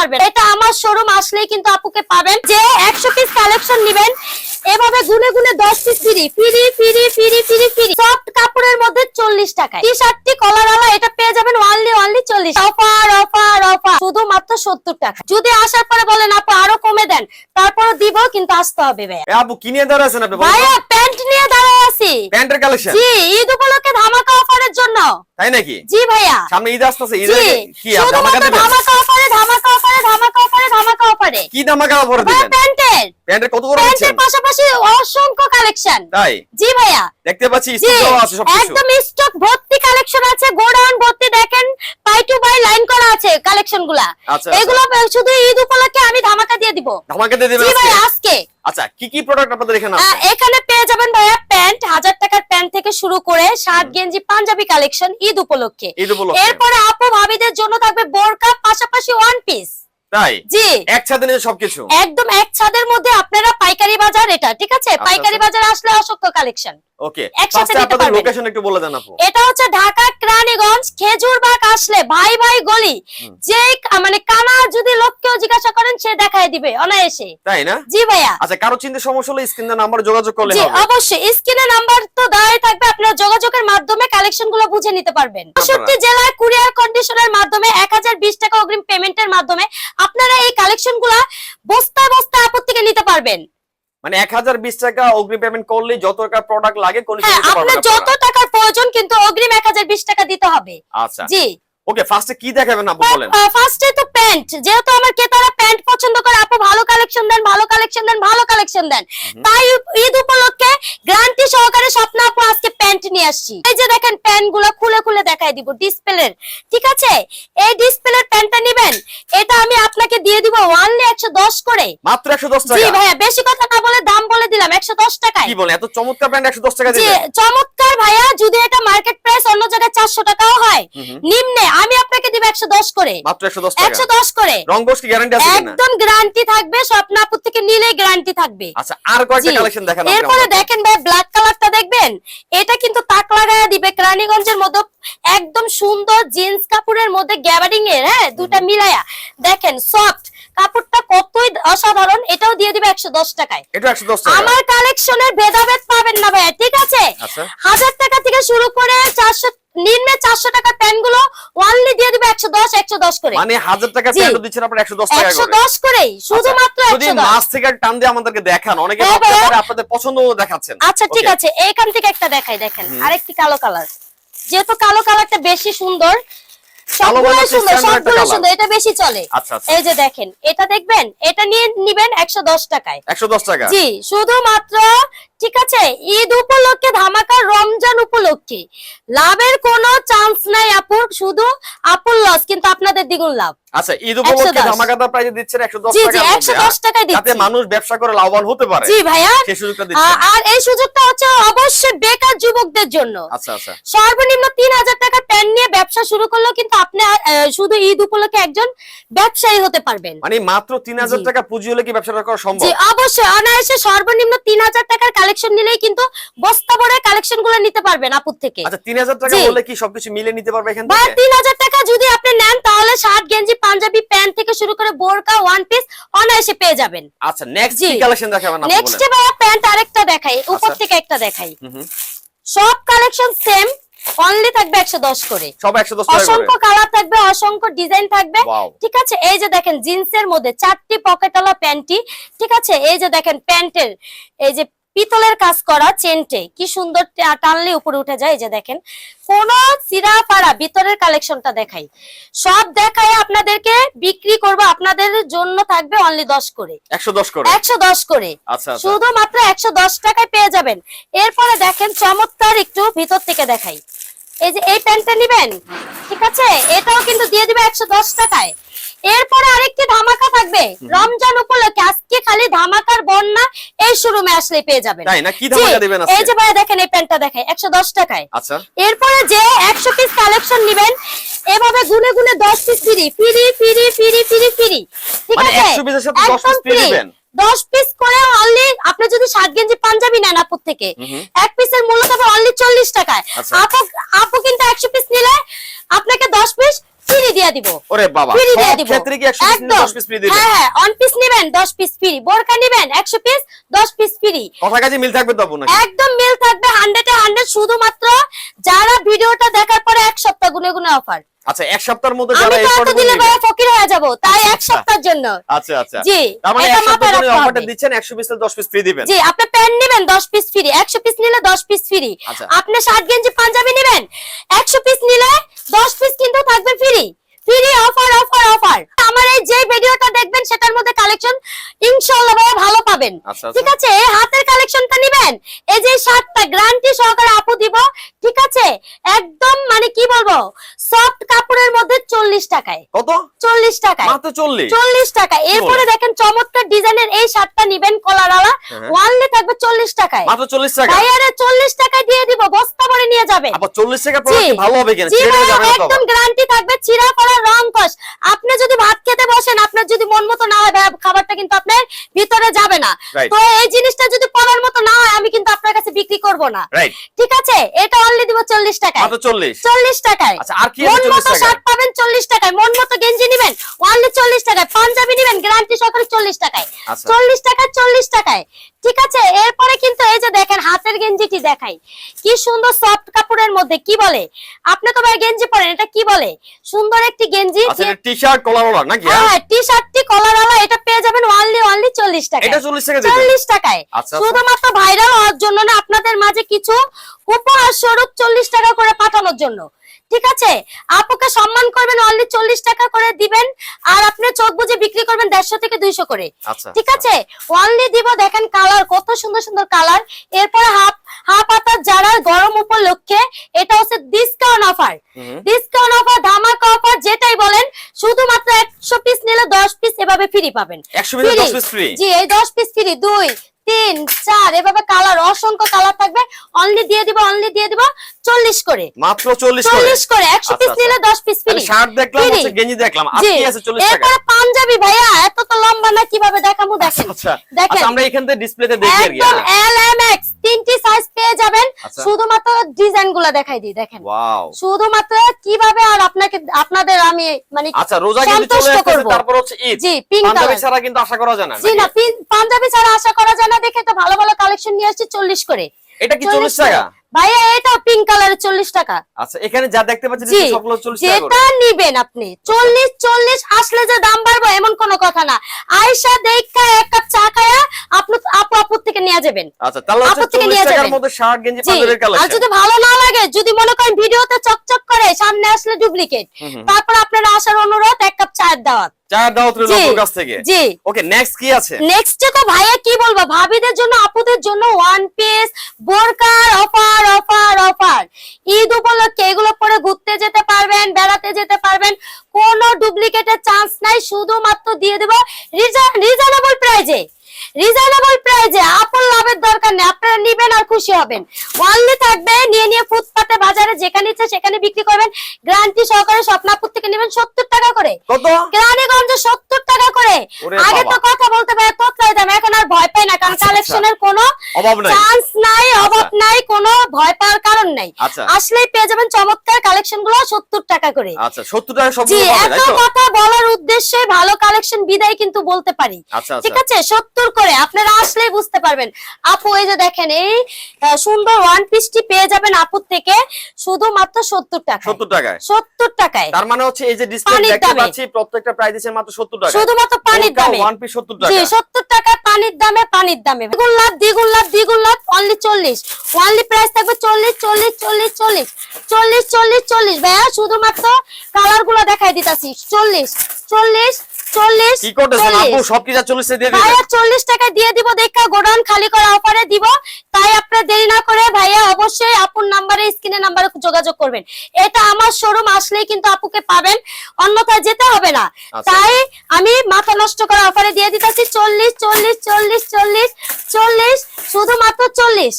পারবেন। এটা আমার শোরুম আসলেই কিন্তু আপুকে পাবেন। যে একশো পিস কালেকশন নিবেন, এভাবে গুনে গুনে দশ পিস ফিরি ফিরি ফিরি ফিরি ফিরি ফ্রি সফট কাপড়ের মধ্যে চল্লিশ টাকায়। টি শার্টটি কলার এটা পেয়ে যাবেন অনলি অনলি চল্লিশ। অফার অফার অফার শুধুমাত্র সত্তর টাকা। যদি আসার পরে বলেন আপু আরও কমে দেন তারপরে দিব কিন্তু আসতে হবে ভাইয়া। আপু কি নিয়ে আপনি? ভাইয়া প্যান্ট নিয়ে দাঁড়ায় আছি। প্যান্টের কালেকশন? জি ঈদ উপলক্ষে ধামাকা অফারের জন্য। তাই নাকি? জি ভাইয়া। সামনে ঈদ আসতেছে ঈদে কি ধামাকা অফারে ধামাকা অফারে ধামাকা অফারে ধামাকা অফারে। কি ধামাকা অফার দিবেন? প্যান্টের। প্যান্টের কত করে প্যান্টের পাশাপাশি অসংখ্য কালেকশন। তাই? জি ভাইয়া। দেখতে পাচ্ছি স্টক আছে সবকিছু। একদম স্টক ভর্তি কালেকশন আছে গোডাউন ভর্তি লাইন করা আছে কালেকশনগুলা। আচ্ছা, এগুলো শুধু ঈদ উপলক্ষে আমি ধামাকা দিয়ে দিব। ধামাকা দিয়ে দিবেন? ভাই আজকে? আচ্ছা কি কি প্রোডাক্ট আপনাদের এখানে আছে? এখানে পেয়ে যাবেন ভাইয়া প্যান্ট হাজার টাকার প্যান্ট থেকে শুরু করে শার্ট গেঞ্জি পাঞ্জাবি কালেকশন ঈদ উপলক্ষে। ঈদ উপলক্ষে। এরপরে আপু ভাবিদের জন্য থাকবে বোরকা পাশাপাশি ওয়ান পিস তাই? জি। সবকিছু? একদম এক ছাদের মধ্যে আপনারা পাইকারি বাজার এটা ঠিক আছে? আচ্ছা, পাইকারি আচ্ছা। বাজার আসলে অসংখ্য কালেকশন ওকে একসাথে আপনাদের লোকেশন একটু বলে দেন আপু। এটা হচ্ছে ঢাকা ক্রানীগঞ্জ খেজুরবাগ আসলে ভাই ভাই গলি। যে মানে কানা যদি লোককেও জিজ্ঞাসা করেন সে দেখায় দিবে অনায়াসে। তাই না? জি ভাইয়া। আচ্ছা কারও চিন্তা সমস্যা হলে স্ক্রিন নাম্বার যোগাযোগ করলে হবে। অবশ্যই। স্ক্রিনে নাম্বার তো দেওয়াই থাকবে আপনারা যোগাযোগের মাধ্যমে কালেকশনগুলো বুঝে নিতে পারবেন। জেলায় কুরিয়ার কন্ডিশনের মাধ্যমে এক হাজার বিশ টাকা অগ্রিম পেমেন্টের মাধ্যমে আপনারা এই কালেকশনগুলা বস্তা বস্তা আপত্তি থেকে নিতে পারবেন। মানে 1020 টাকা অগ্রিম পেমেন্ট করলে যত টাকা প্রোডাক্ট লাগে কোন হ্যাঁ, যত টাকার প্রয়োজন কিন্তু অগ্রিম 1020 টাকা দিতে হবে। আচ্ছা। জি। ওকে ফার্স্টে কি দেখাবেন আপু বলেন? ফার্স্টে তো প্যান্ট যেহেতু আমার ক্রেতারা প্যান্ট পছন্দ করে আপু ভালো কালেকশন দেন ভালো কালেকশন দেন ভালো কালেকশন দেন। তাই ঈদ উপলক্ষে গ্যারান্টি সহকারে স্বপ্ন আপু আজকে প্যান্ট নিয়ে আসছি। এই যে দেখেন প্যান্টগুলো খুলে খুলে দেখাই দিব ডিসপ্লের ঠিক আছে? এই ডিসপ্লের প্যান্টটা নেবেন। এটা আমি আপনাকে দিয়ে দিব ওয়ান এটা কিন্তু তাক দিবে রানীগঞ্জের মধ্যে একদম সুন্দর জিন্স কাপড়ের মধ্যে গ্যাবারিং এর হ্যাঁ দুটা মিলাইয়া দেখেন সফট কাপড়টা কতই অসাধারণ এটাও দিয়ে দিবে একশো দশ টাকায়। এটা একশো দশ আমার কালেকশনের ভেদাভেদ পাবেন না ভাইয়া ঠিক আছে? আচ্ছা। হাজার টাকা থেকে শুরু করে চারশো নিম্নে চারশো টাকার প্যান্টগুলো দিয়ে দিবে একশো দশ একশো দশ করে। মানে হাজার টাকা প্যান্ট দিচ্ছেন আপনার একশো দশ একশো দশ করেই শুধুমাত্র আচ্ছা, যদি মাছ থেকে টান দিয়ে আমাদেরকে দেখান অনেকে হ্যাঁ, আপনাদের পছন্দ দেখাচ্ছেন। আচ্ছা ঠিক আছে এইখান থেকে একটা দেখাই দেখেন। আরেকটি কালো কালার যেহেতু কালো কালারটা বেশি সুন্দর সবগুলো সুন্দর সবগুলো সুন্দর এটা বেশি চলে। আচ্ছা আচ্ছা। এই যে দেখেন এটা দেখবেন এটা নিয়ে নিবেন একশো দশ টাকায়। একশো দশ টাকা। জি শুধুমাত্র ঠিক আছে? ঈদ উপলক্ষে ধামাকা রমজান উপলক্ষে। লাভের কোনো চান্স নাই আপুর শুধু আপুর লস কিন্তু আপনাদের দ্বিগুণ লাভ। আচ্ছা ঈদ উপলক্ষে 110 প্রাইজে দিচ্ছেন একশো দশ জি জি টাকা একশো দশ যাতে মানুষ ব্যবসা করে লাভবান হতে পারে। জি ভাইয়া। সেই সুযোগটা দিচ্ছেন। আর এই সুযোগটা হচ্ছে অবশ্যই বেকার যুবকদের জন্য। আচ্ছা আচ্ছা। সর্বনিম্ন তিন হাজার টাকার প্যান নিয়ে ব্যবসা শুরু করলেও কিন্তু আপনি শুধু ঈদ উপলক্ষে একজন ব্যবসায়ী হতে পারবেন। মানে মাত্র তিন হাজার জি। টাকা পুঁজি হলে কি ব্যবসাটা করা সম্ভব? জি অবশ্যই। অনায়াসে সর্বনিম্ন তিন হাজার টাকার কালেকশন নিলেই কিন্তু বস্তা ভরে কালেকশনগুলো নিতে পারবেন আপুর থেকে। আচ্ছা তিন হাজার টাকা জি। হলে কি সবকিছু মিলে নিতে পারবে এখান থেকে? তিন হাজার টাকা যদি আপনি নেন তাহলে শার্ট গেঞ্জি পাঞ্জাবি প্যান্ট থেকে শুরু করে বোরকা ওয়ান পিস অনায়াসে পেয়ে যাবেন। আচ্ছা নেক্সট। কি কালেকশন দেখাবেন আপনি নেক্সট ভাইয়া প্যান্ট আরেকটা দেখাই উপর আচ্ছা। থেকে একটা দেখাই। সব কালেকশন সেম অনলি থাকবে একশো দশ করে। সব একশো দশ টাকা করে? অসংখ্য কালার থাকবে অসংখ্য ডিজাইন থাকবে। ঠিক আছে এই যে দেখেন জিন্সের মধ্যে চারটি পকেটওয়ালা প্যান্টি ঠিক আছে এই যে দেখেন প্যান্টের এই যে পিতলের কাজ করা চেনটে। কি সুন্দর টানলে উপরে উঠে যায় এই যে দেখেন। কোন সিরা পাড়া ভিতরের কালেকশনটা দেখাই। সব দেখায় আপনাদেরকে বিক্রি করব আপনাদের জন্য থাকবে অনলি দশ করে। একশো দশ করে। একশো দশ করে। আচ্ছা আচ্ছা। শুধুমাত্র একশো দশ টাকায় পেয়ে যাবেন। এরপরে দেখেন চমৎকার একটু ভিতর থেকে দেখাই। এই যে এই প্যান্টটা নিবেন? ঠিক আছে? এটাও কিন্তু দিয়ে দিবে একশো দশ টাকায়। এরপরে আরেকটি ধামাকা থাকবে। রমজান উপলক্ষে আজকে খালি ধামাকার বন্যা এই শোরুমে আসলে পেয়ে যাবেন। তাই না? কি ধামাকা দিবেন এই যে ভাই দেখেন এই প্যান্টটা একশো দশ টাকায়। আচ্ছা। এরপরে যে একশো পিস কালেকশন নিবেন এভাবে গুনে গুনে দশ piece free free free free free free ঠিক মানে আছে? 100 পিসের সাথে 10 একদম পিস free। দিবেন? দশ পিস করে অনলি আপনি যদি সাত গেঞ্জি পাঞ্জাবি নেন আপুর থেকে। এক পিসের মূল্য হবে অনলি চল্লিশ টাকায়। আচ্ছা। আপু আপু কিন্তু একশো পিস নিলে আপনাকে দশ পিস ফ্রি দিয়ে দিব। ওরে বাবা ফ্রি দিয়ে দিব। ক্ষেত্রে কি 100 পিস 10 পিস ফ্রি দিবেন? হ্যাঁ হ্যাঁ অন পিস নেবেন 10 পিস ফ্রি বোরকা নেবেন 100 পিস 10 পিস ফ্রি কথা কাজে মিল থাকবে তো একদম মিল থাকবে 100 এ 100 শুধুমাত্র যারা ভিডিওটা দেখার পরে এক সপ্তাহ গুনে গুনে অফার আচ্ছা এক সপ্তাহের মধ্যে যারা এই প্রোডাক্ট দিলে ফকির হয়ে যাব তাই এক আচ্ছা। সপ্তাহের জন্য। আচ্ছা আচ্ছা। জি, তার মানে এটা এক সপ্তাহের জন্য অফারটা দিচ্ছেন 100 পিস 10 পিস ফ্রি দিবেন। জি আপনি প্যান্ট নেবেন 10 পিস ফ্রি 100 পিস নিলে 10 পিস ফ্রি। আপনি শার্ট গেঞ্জি পাঞ্জাবি নেবেন 100 পিস নিলে 10 পিস কিন্তু থাকবে free free offer offer offer আমার এই যে ভিডিওটা দেখবেন সেটার মধ্যে কালেকশন ইনশাআল্লাহ ভাই ভালো পাবেন। আচ্ছা, আচ্ছা। ঠিক আছে এই হাতের কালেকশনটা নেবেন। এই যে শার্টটা গ্যারান্টি সহকারে আপু দিব। ঠিক আছে একদম মানে কি বলব সফট 40 টাকায়। কত? 40 টাকায়। মাত্র 40 চল্লিশ টাকা এরপরে দেখেন চমৎকার ডিজাইনের এই শার্টটা নিবেন হ্যাঁ। ওয়ানলি থাকবে চল্লিশ টাকায়। মাত্র 40 টাকা। ভাইয়ারে চল্লিশ টাকায় দিয়ে দিব বস্তা ভরে নিয়ে যাবে। আবার 40 টাকা ভালো হবে কেন? একদম গ্যারান্টি থাকবে চিরা পড়া রং কষ আপনি যদি ভাত খেতে বসেন আপনার যদি মন মতো না হয় খাবারটা কিন্তু আপনার ভিতরে যাবে না। তো এই জিনিসটা যদি পড়ার মতো না হয় আমি কিন্তু আপনার কাছে বিক্রি করব না। ঠিক আছে? এটা অনলি দিব চল্লিশ টাকায়। 40 চল্লিশ। টাকায়। আচ্ছা আর কি মন মতো শার্ট পাবেন চল্লিশ টাকায় মন মতো গেঞ্জি নিবেন অনলি চল্লিশ টাকায় পাঞ্জাবি নিবেন গ্যারান্টি সহকারে চল্লিশ টাকায়। আচ্ছা। চল্লিশ টাকায় চল্লিশ টাকায়। ঠিক আছে? এরপরে কিন্তু এই যে দেখেন হাতের গেঞ্জিটি দেখাই। কি সুন্দর সফট কাপড়ের মধ্যে কি বলে? আপনি তো ভাই গেঞ্জি পরেন এটা কি বলে? সুন্দর একটি গেঞ্জি আচ্ছা টি-শার্ট কলার নাকি হ্যাঁ? টি শার্টটি কলারওয়ালা এটা পেয়ে যাবেন অনলি অনলি চল্লিশ টাকা এটা 40 টাকা দিবেন চল্লিশ টাকায়। আচ্ছা, আচ্ছা। শুধুমাত্র ভাইরাল হওয়ার জন্য না আপনাদের মাঝে কিছু উপহার স্বরূপ চল্লিশ টাকা করে পাঠানোর জন্য। ঠিক আছে? আপুকে সম্মান করবেন অনলি চল্লিশ টাকা করে দিবেন আর আপনি চোখ বুঝে বিক্রি করবেন দেড়শো থেকে দুইশো করে। আচ্ছা ঠিক আছে? অনলি দিব দেখেন কালার কত সুন্দর সুন্দর কালার এরপরে হাফ হাফ হাতার যারা গরম উপলক্ষে এটা হচ্ছে ডিসকাউন্ট অফার ডিসকাউন্ট অফার ধামাকা অফার যেটাই বলেন শুধুমাত্র একশো পিস নিলে দশ পিস এভাবে ফ্রি পাবেন। 100 পিসে 10 পিস ফ্রি জি এই দশ পিস ফ্রি দুই তিন চার এভাবে কালার অসংখ্য কালার থাকবে। অনলি দিয়ে দিব অনলি দিয়ে দিব চল্লিশ করে। মাত্র চল্লিশ চল্লিশ করে একশো পিস আচ্ছা, নিলে দশ পিস ফ্রি শার্ট দেখলাম গেঞ্জি দেখলাম। আর জি। কি আছে 40 টাকা। এরপরে পাঞ্জাবি ভাইয়া এত তো লম্বা না কীভাবে দেখামু দেখেন। আচ্ছা দেখেন। আচ্ছা আমরা এখান থেকে ডিসপ্লেতে দেখি একদম এল এম এক্স তিনটি সাইজ পেয়ে যাবেন। আচ্ছা। শুধুমাত্র ডিজাইনগুলা দেখাই দিই দেখেন। শুধুমাত্র কীভাবে আর আপনাকে আপনাদের আমি মানে আচ্ছা রোজা কিন্তু চলে তারপর হচ্ছে ঈদ। জি পিঙ্ক পাঞ্জাবি ছাড়া কিন্তু আশা করা যায় না জি না পাঞ্জাবি ছাড়া আশা করা যায় না দেখে তো ভালো ভালো কালেকশন নিয়ে আসছি চল্লিশ করে। এটা কি 40 40 টাকা? ভাইয়া এটা পিঙ্ক কালারের চল্লিশ টাকা। আচ্ছা এখানে যা দেখতে পাচ্ছেন সবগুলো 40 টাকা যেটা নিবেন আপনি চল্লিশ চল্লিশ আসলে যে দাম বাড়বো এমন কোনো কথা না। আয়সা দেখা নিয়ে যাবেন। আচ্ছা তাহলে হচ্ছে 40 টাকার মধ্যে শার্ট গেঞ্জি জি পাঞ্জাবির আর যদি ভালো না লাগে যদি মনে করেন ভিডিওতে চকচক করে সামনে আসলে ডুপ্লিকেট হুম হুম। তারপর আপনারা আসার অনুরোধ এক কাপ চায়ের দাওয়াত। চা দাও তো জি কাছ থেকে। জি। ওকে নেক্সট কি আছে? নেক্সট তো ভাইয়া কি বলব ভাবিদের জন্য আপুদের জন্য ওয়ান পিস বোরকার অফার অফার অফার ঈদ উপলক্ষে এগুলো পরে ঘুরতে যেতে পারবেন বেড়াতে যেতে পারবেন। কোনো ডুপ্লিকেটের চান্স নাই শুধুমাত্র দিয়ে দেবো রিজনেবল প্রাইজে রিজনেবল প্রাইজে আপন লাভের দরকার নেই আপনারা নিবেন আর খুশি হবেন। অনলি থাকবে নিয়ে নিয়ে ফুটপাতে বাজারে যেখানে ইচ্ছে সেখানে বিক্রি করবেন। গ্যারান্টি সহকারে স্বপ্নাপুর থেকে নেবেন সত্তর টাকা করে। কত? কেরানীগঞ্জে সত্তর টাকা করে। আগে তো কথা বলতে পারে কালেকশনের কোনো অভাব নাই। চান্স নাই অভাব নাই কোনো ভয় পাওয়ার কারণ নাই। আচ্ছা। আসলেই পেয়ে যাবেন চমৎকার কালেকশনগুলো সত্তর টাকা করে। আচ্ছা 70 টাকা জি এত কথা বলার উদ্দেশ্যে ভালো কালেকশন বিদায় কিন্তু বলতে পারি। আচ্ছা ঠিক আচ্ছা আছে? সত্তর করে আপনারা আসলেই বুঝতে পারবেন। আপু এই যে দেখেন এই সুন্দর ওয়ান পিসটি পেয়ে যাবেন আপুর থেকে শুধুমাত্র সত্তর টাকা 70 টাকায়? সত্তর টাকায়। তার মানে হচ্ছে এই যে ডিসপ্লে দেখতে। পাচ্ছি প্রত্যেকটা প্রাইস মাত্র 70 টাকা শুধুমাত্র পানির দামে। ওয়ান পিস 70 জি টাকা। সত্তর টাকা পানির দামে পানির দামে। দ্বিগুণ লাভ দ্বিগুণ লাভ দ্বিগুণ লাভ অনলি চল্লিশ। অনলি প্রাইস থাকবে চল্লিশ চল্লিশ চল্লিশ চল্লিশ। চল্লিশ চল্লিশ চল্লিশ। ভাইয়া, শুধুমাত্র কালারগুলো দেখাই দিতাছি। চল্লিশ চল্লিশ চল্লিশ কি করতেছেন? আপু সব কি যা 40 দিয়ে দিবেন। ভাইয়া চল্লিশ টাকা দিয়ে দিব দেখা গোডাউন খালি করা অফারে দিব। তাই আপনার দেরি না করে ভাইয়া অবশ্যই আপুর নাম্বারে স্ক্রিনে নাম্বারে যোগাযোগ করবেন। এটা আমার শোরুম আসলেই কিন্তু আপুকে পাবেন। অন্যথায় যেতে হবে না। আচ্ছা। তাই আমি মাথা নষ্ট করা অফারে দিয়ে দিতেছি। চল্লিশ চল্লিশ চল্লিশ চল্লিশ চল্লিশ শুধুমাত্র চল্লিশ।